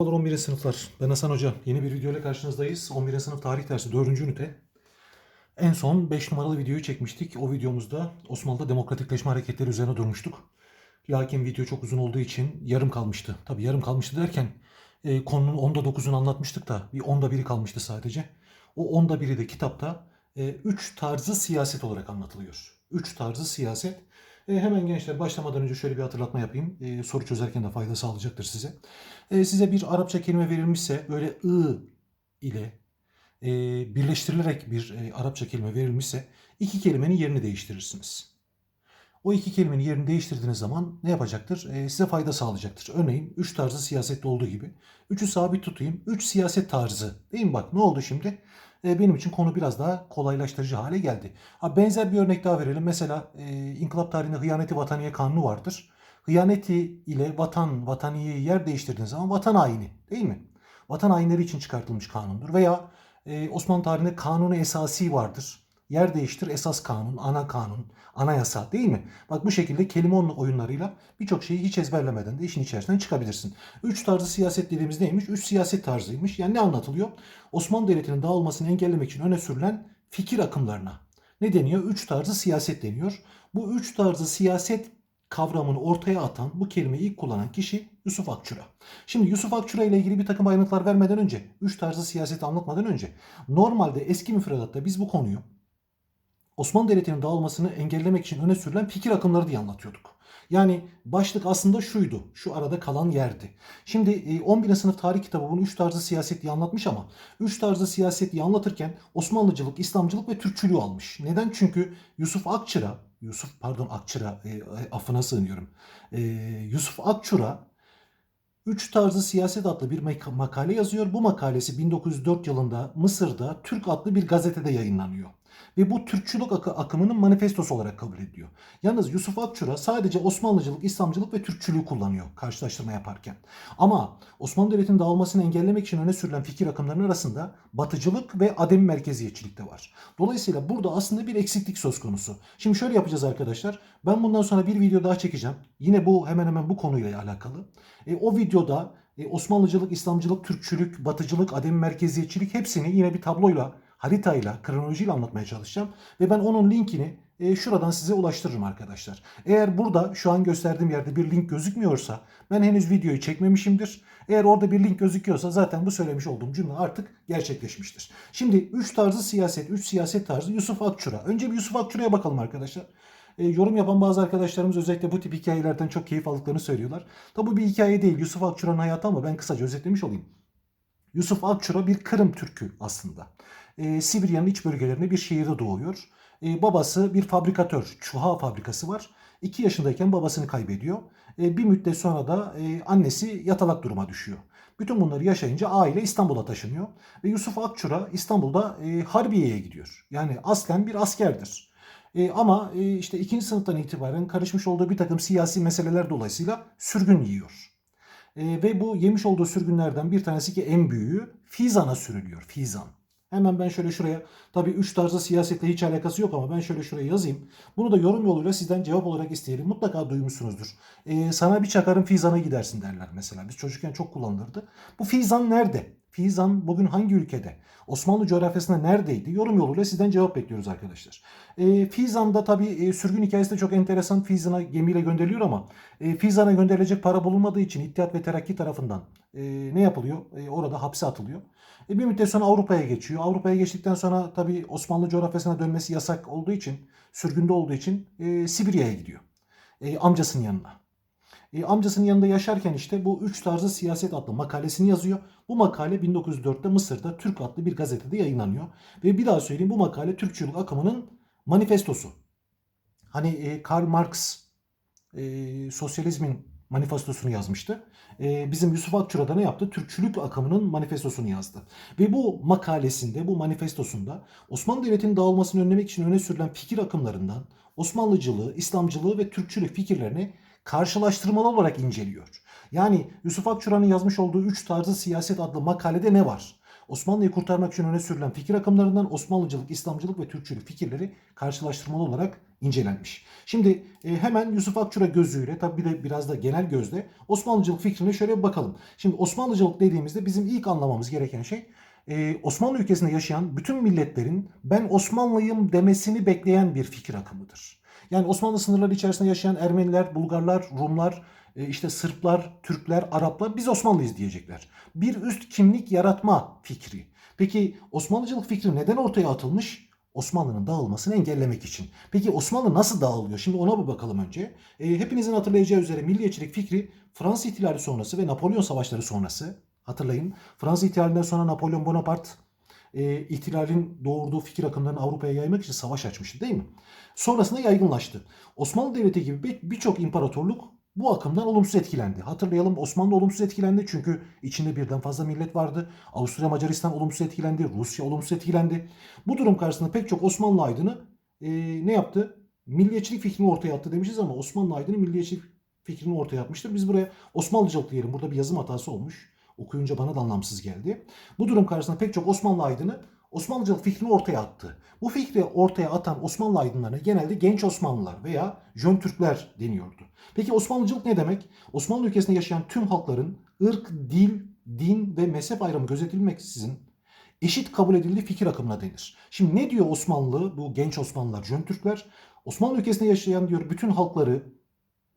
Merhabalar 11. sınıflar. Ben Hasan Hoca. Yeni bir video ile karşınızdayız. 11. sınıf tarih dersi 4. ünite. En son 5 numaralı videoyu çekmiştik. O videomuzda Osmanlı'da demokratikleşme hareketleri üzerine durmuştuk. Lakin video çok uzun olduğu için yarım kalmıştı. Tabii yarım kalmıştı derken e, konunun onda 9'unu anlatmıştık da bir onda biri kalmıştı sadece. O onda biri de kitapta 3 tarzı siyaset olarak anlatılıyor. 3 tarzı siyaset. E, hemen gençler başlamadan önce şöyle bir hatırlatma yapayım. E, soru çözerken de fayda sağlayacaktır size. E, size bir Arapça kelime verilmişse böyle ı ile e, birleştirilerek bir e, Arapça kelime verilmişse iki kelimenin yerini değiştirirsiniz. O iki kelimenin yerini değiştirdiğiniz zaman ne yapacaktır? E, size fayda sağlayacaktır. Örneğin üç tarzı siyasette olduğu gibi. Üçü sabit tutayım. Üç siyaset tarzı. Değil mi? Bak ne oldu şimdi? E, benim için konu biraz daha kolaylaştırıcı hale geldi. Benzer bir örnek daha verelim. Mesela e, inkılap tarihinde hıyaneti vataniye kanunu vardır. Hıyaneti ile vatan, vataniyeyi yer değiştirdiğiniz zaman vatan haini değil mi? Vatan hainleri için çıkartılmış kanundur. Veya e, Osmanlı tarihinde kanunu esasi vardır. Yer değiştir esas kanun, ana kanun, anayasa değil mi? Bak bu şekilde kelime oyunlarıyla birçok şeyi hiç ezberlemeden de işin içerisinden çıkabilirsin. Üç tarzı siyaset dediğimiz neymiş? Üç siyaset tarzıymış. Yani ne anlatılıyor? Osmanlı Devleti'nin dağılmasını engellemek için öne sürülen fikir akımlarına. Ne deniyor? Üç tarzı siyaset deniyor. Bu üç tarzı siyaset kavramını ortaya atan, bu kelimeyi ilk kullanan kişi Yusuf Akçura. Şimdi Yusuf Akçura ile ilgili bir takım ayrıntılar vermeden önce, üç tarzı siyaseti anlatmadan önce, normalde eski müfredatta biz bu konuyu Osmanlı Devleti'nin dağılmasını engellemek için öne sürülen fikir akımları diye anlatıyorduk. Yani başlık aslında şuydu. Şu arada kalan yerdi. Şimdi 11. sınıf tarih kitabı bunu 3 tarzı siyaset diye anlatmış ama 3 tarzı siyaset diye anlatırken Osmanlıcılık, İslamcılık ve Türkçülüğü almış. Neden? Çünkü Yusuf Akçıra, Yusuf pardon Akçıra, e, affına sığınıyorum. E, Yusuf Akçura 3 tarzı siyaset adlı bir makale yazıyor. Bu makalesi 1904 yılında Mısır'da Türk adlı bir gazetede yayınlanıyor. Ve bu Türkçülük ak- akımının manifestosu olarak kabul ediliyor. Yalnız Yusuf Akçura sadece Osmanlıcılık, İslamcılık ve Türkçülüğü kullanıyor karşılaştırma yaparken. Ama Osmanlı Devleti'nin dağılmasını engellemek için öne sürülen fikir akımlarının arasında batıcılık ve adem merkeziyetçilik de var. Dolayısıyla burada aslında bir eksiklik söz konusu. Şimdi şöyle yapacağız arkadaşlar. Ben bundan sonra bir video daha çekeceğim. Yine bu hemen hemen bu konuyla alakalı. E, o videoda e, Osmanlıcılık, İslamcılık, Türkçülük, Batıcılık, adem merkeziyetçilik hepsini yine bir tabloyla haritayla, kronolojiyle anlatmaya çalışacağım. Ve ben onun linkini e, şuradan size ulaştırırım arkadaşlar. Eğer burada şu an gösterdiğim yerde bir link gözükmüyorsa ben henüz videoyu çekmemişimdir. Eğer orada bir link gözüküyorsa zaten bu söylemiş olduğum cümle artık gerçekleşmiştir. Şimdi 3 tarzı siyaset, 3 siyaset tarzı Yusuf Akçura. Önce bir Yusuf Akçura'ya bakalım arkadaşlar. E, yorum yapan bazı arkadaşlarımız özellikle bu tip hikayelerden çok keyif aldıklarını söylüyorlar. Tabi bu bir hikaye değil Yusuf Akçura'nın hayatı ama ben kısaca özetlemiş olayım. Yusuf Akçura bir Kırım Türk'ü aslında e, Sibirya'nın iç bölgelerinde bir şehirde doğuyor. E, babası bir fabrikatör, çuha fabrikası var. 2 yaşındayken babasını kaybediyor. E, bir müddet sonra da e, annesi yatalak duruma düşüyor. Bütün bunları yaşayınca aile İstanbul'a taşınıyor. Ve Yusuf Akçura İstanbul'da e, Harbiye'ye gidiyor. Yani aslen bir askerdir. E, ama e, işte ikinci sınıftan itibaren karışmış olduğu bir takım siyasi meseleler dolayısıyla sürgün yiyor. Ve bu yemiş olduğu sürgünlerden bir tanesi ki en büyüğü Fizan'a sürülüyor. Fizan. Hemen ben şöyle şuraya tabii üç tarzı siyasetle hiç alakası yok ama ben şöyle şuraya yazayım. Bunu da yorum yoluyla sizden cevap olarak isteyelim. Mutlaka duymuşsunuzdur. Ee, sana bir çakarın fizana gidersin derler mesela. Biz çocukken çok kullanılırdı. Bu fizan nerede? Fizan bugün hangi ülkede? Osmanlı coğrafyasında neredeydi? Yorum yoluyla sizden cevap bekliyoruz arkadaşlar. E, Fizan'da tabii e, sürgün hikayesi de çok enteresan. Fizan'a gemiyle gönderiliyor ama e, Fizan'a gönderilecek para bulunmadığı için İttihat ve Terakki tarafından e, ne yapılıyor? E, orada hapse atılıyor. E, bir müddet sonra Avrupa'ya geçiyor. Avrupa'ya geçtikten sonra tabii Osmanlı coğrafyasına dönmesi yasak olduğu için, sürgünde olduğu için e, Sibirya'ya gidiyor. E, amcasının yanına. E, amcasının yanında yaşarken işte bu üç tarzı siyaset adlı makalesini yazıyor. Bu makale 1904'te Mısır'da Türk adlı bir gazetede yayınlanıyor. Ve bir daha söyleyeyim bu makale Türkçülük akımının manifestosu. Hani e, Karl Marx e, sosyalizmin manifestosunu yazmıştı. E, bizim Yusuf Akçura da ne yaptı? Türkçülük akımının manifestosunu yazdı. Ve bu makalesinde, bu manifestosunda Osmanlı Devleti'nin dağılmasını önlemek için öne sürülen fikir akımlarından Osmanlıcılığı, İslamcılığı ve Türkçülük fikirlerini karşılaştırmalı olarak inceliyor. Yani Yusuf Akçura'nın yazmış olduğu Üç Tarzı Siyaset adlı makalede ne var? Osmanlı'yı kurtarmak için öne sürülen fikir akımlarından Osmanlıcılık, İslamcılık ve Türkçülük fikirleri karşılaştırmalı olarak incelenmiş. Şimdi e, hemen Yusuf Akçura gözüyle tabi bir de biraz da genel gözle Osmanlıcılık fikrine şöyle bir bakalım. Şimdi Osmanlıcılık dediğimizde bizim ilk anlamamız gereken şey e, Osmanlı ülkesinde yaşayan bütün milletlerin ben Osmanlıyım demesini bekleyen bir fikir akımıdır. Yani Osmanlı sınırları içerisinde yaşayan Ermeniler, Bulgarlar, Rumlar, işte Sırplar, Türkler, Araplar biz Osmanlıyız diyecekler. Bir üst kimlik yaratma fikri. Peki Osmanlıcılık fikri neden ortaya atılmış? Osmanlı'nın dağılmasını engellemek için. Peki Osmanlı nasıl dağılıyor? Şimdi ona bir bakalım önce. E, hepinizin hatırlayacağı üzere milliyetçilik fikri Fransız İhtilali sonrası ve Napolyon Savaşları sonrası hatırlayın. Fransız İhtilalinden sonra Napolyon Bonaparte e, ihtilalin doğurduğu fikir akımlarını Avrupa'ya yaymak için savaş açmıştı değil mi? Sonrasında yaygınlaştı. Osmanlı Devleti gibi bir- birçok imparatorluk bu akımdan olumsuz etkilendi. Hatırlayalım Osmanlı olumsuz etkilendi çünkü içinde birden fazla millet vardı. Avusturya Macaristan olumsuz etkilendi. Rusya olumsuz etkilendi. Bu durum karşısında pek çok Osmanlı aydını e, ne yaptı? Milliyetçilik fikrini ortaya attı demişiz ama Osmanlı aydını milliyetçilik fikrini ortaya atmıştır. Biz buraya Osmanlıcılık diyelim. Burada bir yazım hatası olmuş. Okuyunca bana da anlamsız geldi. Bu durum karşısında pek çok Osmanlı aydını Osmanlıcılık fikrini ortaya attı. Bu fikri ortaya atan Osmanlı aydınlarına genelde genç Osmanlılar veya Jön Türkler deniyordu. Peki Osmanlıcılık ne demek? Osmanlı ülkesinde yaşayan tüm halkların ırk, dil, din ve mezhep ayrımı gözetilmeksizin eşit kabul edildiği fikir akımına denir. Şimdi ne diyor Osmanlı, bu genç Osmanlılar, Jön Türkler? Osmanlı ülkesinde yaşayan diyor bütün halkları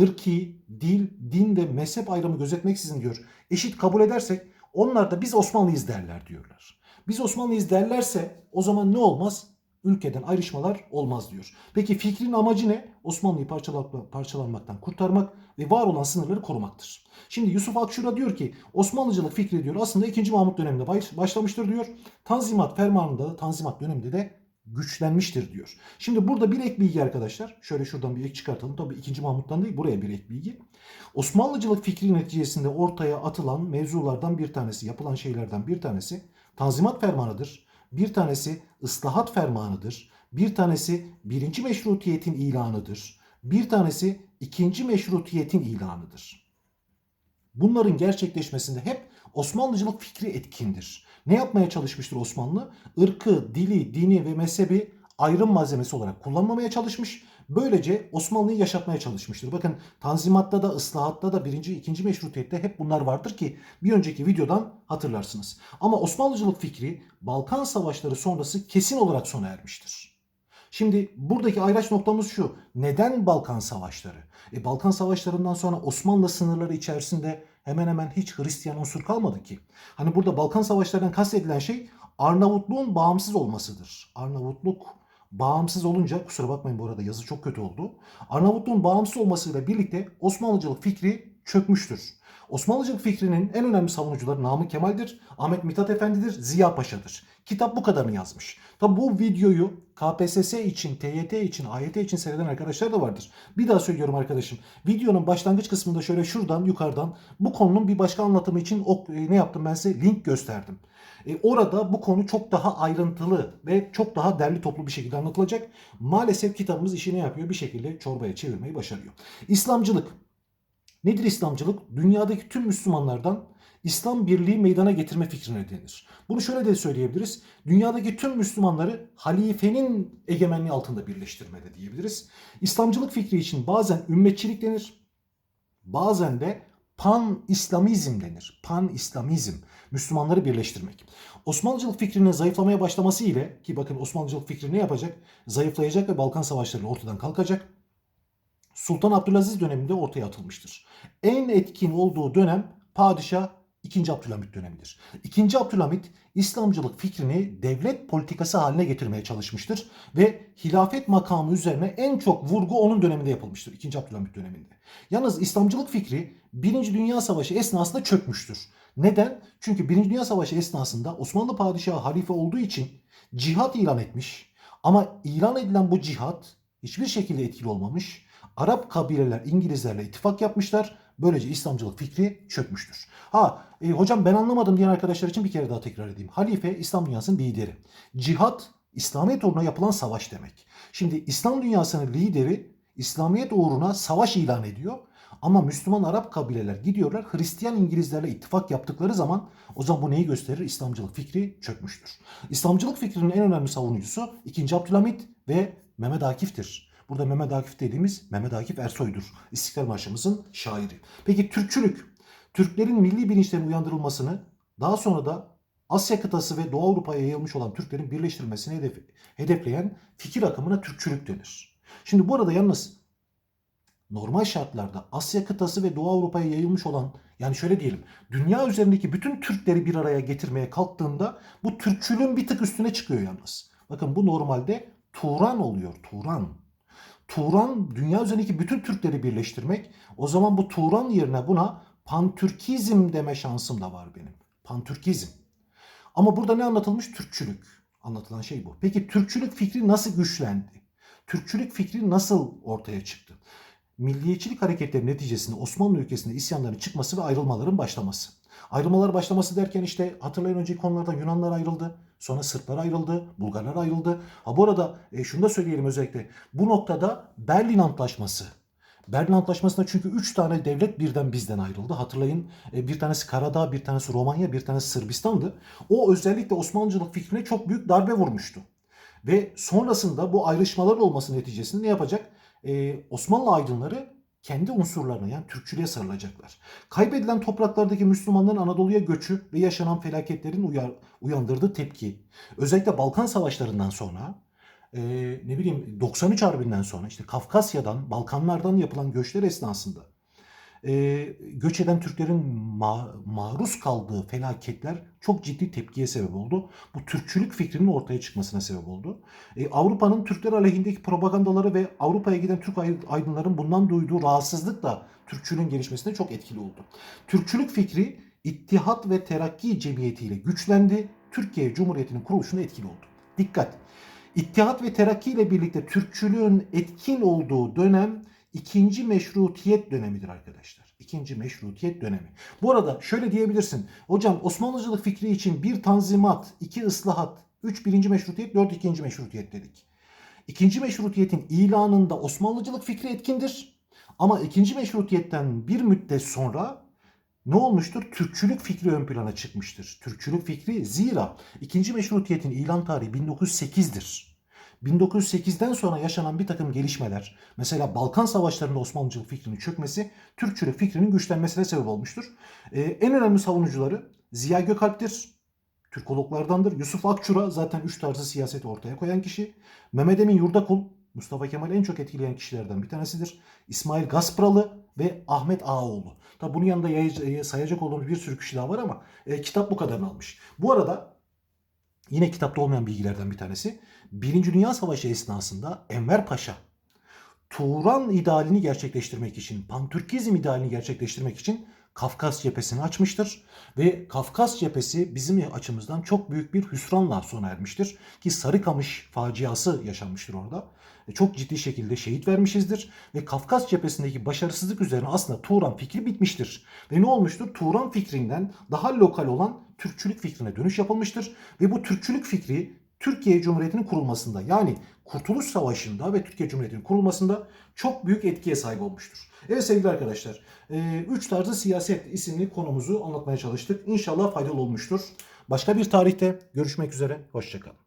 ırki, dil, din ve mezhep ayrımı gözetmeksizin diyor eşit kabul edersek onlar da biz Osmanlıyız derler diyorlar. Biz Osmanlıyız derlerse o zaman ne olmaz? Ülkeden ayrışmalar olmaz diyor. Peki fikrin amacı ne? Osmanlı'yı parçalanma- parçalanmaktan kurtarmak ve var olan sınırları korumaktır. Şimdi Yusuf Akşura diyor ki Osmanlıcılık fikri diyor aslında 2. Mahmut döneminde baş- başlamıştır diyor. Tanzimat fermanında Tanzimat döneminde de güçlenmiştir diyor. Şimdi burada bir ek bilgi arkadaşlar. Şöyle şuradan bir ek çıkartalım. Tabii 2. Mahmut'tan değil buraya bir ek bilgi. Osmanlıcılık fikri neticesinde ortaya atılan mevzulardan bir tanesi, yapılan şeylerden bir tanesi Tanzimat Fermanı'dır. Bir tanesi ıslahat fermanıdır. Bir tanesi birinci meşrutiyetin ilanıdır. Bir tanesi ikinci meşrutiyetin ilanıdır. Bunların gerçekleşmesinde hep Osmanlıcılık fikri etkindir. Ne yapmaya çalışmıştır Osmanlı? Irkı, dili, dini ve mezhebi ayrım malzemesi olarak kullanmamaya çalışmış. Böylece Osmanlı'yı yaşatmaya çalışmıştır. Bakın Tanzimat'ta da, ıslahatta da, birinci, ikinci meşrutiyette hep bunlar vardır ki bir önceki videodan hatırlarsınız. Ama Osmanlıcılık fikri Balkan Savaşları sonrası kesin olarak sona ermiştir. Şimdi buradaki ayraç noktamız şu. Neden Balkan Savaşları? E, Balkan Savaşlarından sonra Osmanlı sınırları içerisinde hemen hemen hiç Hristiyan unsur kalmadı ki. Hani burada Balkan Savaşlarından kastedilen şey Arnavutluğun bağımsız olmasıdır. Arnavutluk bağımsız olunca kusura bakmayın bu arada yazı çok kötü oldu. Arnavutluğun bağımsız olmasıyla birlikte Osmanlıcılık fikri çökmüştür. Osmanlıcılık fikrinin en önemli savunucuları Namık Kemal'dir, Ahmet Mithat Efendi'dir, Ziya Paşa'dır. Kitap bu kadarını yazmış. Tabi bu videoyu KPSS için, TYT için, AYT için seyreden arkadaşlar da vardır. Bir daha söylüyorum arkadaşım. Videonun başlangıç kısmında şöyle şuradan yukarıdan bu konunun bir başka anlatımı için ok- e, ne yaptım ben size link gösterdim. E, orada bu konu çok daha ayrıntılı ve çok daha derli toplu bir şekilde anlatılacak. Maalesef kitabımız işini yapıyor bir şekilde çorbaya çevirmeyi başarıyor. İslamcılık. Nedir İslamcılık? Dünyadaki tüm Müslümanlardan İslam birliği meydana getirme fikrine denir. Bunu şöyle de söyleyebiliriz. Dünyadaki tüm Müslümanları halifenin egemenliği altında birleştirmede diyebiliriz. İslamcılık fikri için bazen ümmetçilik denir. Bazen de pan İslamizm denir. Pan İslamizm. Müslümanları birleştirmek. Osmanlıcılık fikrinin zayıflamaya başlaması ile ki bakın Osmanlıcılık fikri ne yapacak? Zayıflayacak ve Balkan Savaşları ortadan kalkacak. Sultan Abdülaziz döneminde ortaya atılmıştır. En etkin olduğu dönem padişah 2. Abdülhamit dönemidir. 2. Abdülhamit İslamcılık fikrini devlet politikası haline getirmeye çalışmıştır ve hilafet makamı üzerine en çok vurgu onun döneminde yapılmıştır. 2. Abdülhamit döneminde. Yalnız İslamcılık fikri 1. Dünya Savaşı esnasında çökmüştür. Neden? Çünkü 1. Dünya Savaşı esnasında Osmanlı padişahı halife olduğu için cihat ilan etmiş. Ama ilan edilen bu cihat hiçbir şekilde etkili olmamış. Arap kabileler İngilizlerle ittifak yapmışlar. Böylece İslamcılık fikri çökmüştür. Ha e, hocam ben anlamadım diyen arkadaşlar için bir kere daha tekrar edeyim. Halife İslam dünyasının lideri. Cihat İslamiyet uğruna yapılan savaş demek. Şimdi İslam dünyasının lideri İslamiyet uğruna savaş ilan ediyor. Ama Müslüman Arap kabileler gidiyorlar Hristiyan İngilizlerle ittifak yaptıkları zaman o zaman bu neyi gösterir? İslamcılık fikri çökmüştür. İslamcılık fikrinin en önemli savunucusu 2. Abdülhamit ve Mehmet Akif'tir. Burada Mehmet Akif dediğimiz Mehmet Akif Ersoy'dur. İstiklal Marşımızın şairi. Peki Türkçülük, Türklerin milli bilinçlerinin uyandırılmasını daha sonra da Asya kıtası ve Doğu Avrupa'ya yayılmış olan Türklerin birleştirilmesini hedef, hedefleyen fikir akımına Türkçülük denir. Şimdi burada yalnız normal şartlarda Asya kıtası ve Doğu Avrupa'ya yayılmış olan yani şöyle diyelim dünya üzerindeki bütün Türkleri bir araya getirmeye kalktığında bu Türkçülüğün bir tık üstüne çıkıyor yalnız. Bakın bu normalde Turan oluyor. Turan. Turan dünya üzerindeki bütün Türkleri birleştirmek. O zaman bu Turan yerine buna Pantürkizm deme şansım da var benim. Pantürkizm. Ama burada ne anlatılmış? Türkçülük. Anlatılan şey bu. Peki Türkçülük fikri nasıl güçlendi? Türkçülük fikri nasıl ortaya çıktı? Milliyetçilik hareketleri neticesinde Osmanlı ülkesinde isyanların çıkması ve ayrılmaların başlaması. Ayrılmalar başlaması derken işte hatırlayın önceki konularda Yunanlar ayrıldı. Sonra Sırplar ayrıldı, Bulgarlar ayrıldı. Ha bu arada e, şunu da söyleyelim özellikle. Bu noktada Berlin Antlaşması. Berlin Antlaşması'nda çünkü 3 tane devlet birden bizden ayrıldı. Hatırlayın e, bir tanesi Karadağ, bir tanesi Romanya, bir tanesi Sırbistan'dı. O özellikle Osmanlıcılık fikrine çok büyük darbe vurmuştu. Ve sonrasında bu ayrışmaların olması neticesinde ne yapacak? Ee, Osmanlı aydınları kendi unsurlarına yani Türkçülüğe sarılacaklar. Kaybedilen topraklardaki Müslümanların Anadolu'ya göçü ve yaşanan felaketlerin uyar, uyandırdığı tepki. Özellikle Balkan Savaşlarından sonra e, ne bileyim 93 Harbi'nden sonra işte Kafkasya'dan, Balkanlardan yapılan göçler esnasında e, göç eden Türklerin ma- maruz kaldığı felaketler çok ciddi tepkiye sebep oldu. Bu Türkçülük fikrinin ortaya çıkmasına sebep oldu. E, Avrupa'nın Türkler aleyhindeki propagandaları ve Avrupa'ya giden Türk ay- aydınların bundan duyduğu rahatsızlık da Türkçülüğün gelişmesine çok etkili oldu. Türkçülük fikri İttihat ve Terakki Cemiyeti ile güçlendi. Türkiye Cumhuriyeti'nin kuruluşuna etkili oldu. Dikkat! İttihat ve Terakki ile birlikte Türkçülüğün etkin olduğu dönem ikinci meşrutiyet dönemidir arkadaşlar. İkinci meşrutiyet dönemi. Bu arada şöyle diyebilirsin. Hocam Osmanlıcılık fikri için bir tanzimat, iki ıslahat, üç birinci meşrutiyet, dört ikinci meşrutiyet dedik. İkinci meşrutiyetin ilanında Osmanlıcılık fikri etkindir. Ama ikinci meşrutiyetten bir müddet sonra ne olmuştur? Türkçülük fikri ön plana çıkmıştır. Türkçülük fikri zira ikinci meşrutiyetin ilan tarihi 1908'dir. 1908'den sonra yaşanan bir takım gelişmeler, mesela Balkan Savaşları'nda Osmanlıcılık fikrinin çökmesi, Türkçülük fikrinin güçlenmesine sebep olmuştur. Ee, en önemli savunucuları Ziya Gökalp'tir, Türkologlardandır. Yusuf Akçura zaten üç tarzı siyaseti ortaya koyan kişi. Mehmet Emin Yurdakul, Mustafa Kemal'i en çok etkileyen kişilerden bir tanesidir. İsmail Gaspralı ve Ahmet Ağaoğlu. Tabi bunun yanında sayacak olduğumuz bir sürü kişi daha var ama e, kitap bu kadarını almış. Bu arada Yine kitapta olmayan bilgilerden bir tanesi. Birinci Dünya Savaşı esnasında Enver Paşa Turan idealini gerçekleştirmek için, Pantürkizm idealini gerçekleştirmek için Kafkas cephesini açmıştır. Ve Kafkas cephesi bizim açımızdan çok büyük bir hüsranla sona ermiştir. Ki Sarıkamış faciası yaşanmıştır orada. Çok ciddi şekilde şehit vermişizdir. Ve Kafkas cephesindeki başarısızlık üzerine aslında Turan fikri bitmiştir. Ve ne olmuştur? Turan fikrinden daha lokal olan Türkçülük fikrine dönüş yapılmıştır. Ve bu Türkçülük fikri Türkiye Cumhuriyeti'nin kurulmasında yani Kurtuluş Savaşı'nda ve Türkiye Cumhuriyeti'nin kurulmasında çok büyük etkiye sahip olmuştur. Evet sevgili arkadaşlar, e, Üç Tarzı Siyaset isimli konumuzu anlatmaya çalıştık. İnşallah faydalı olmuştur. Başka bir tarihte görüşmek üzere, hoşçakalın.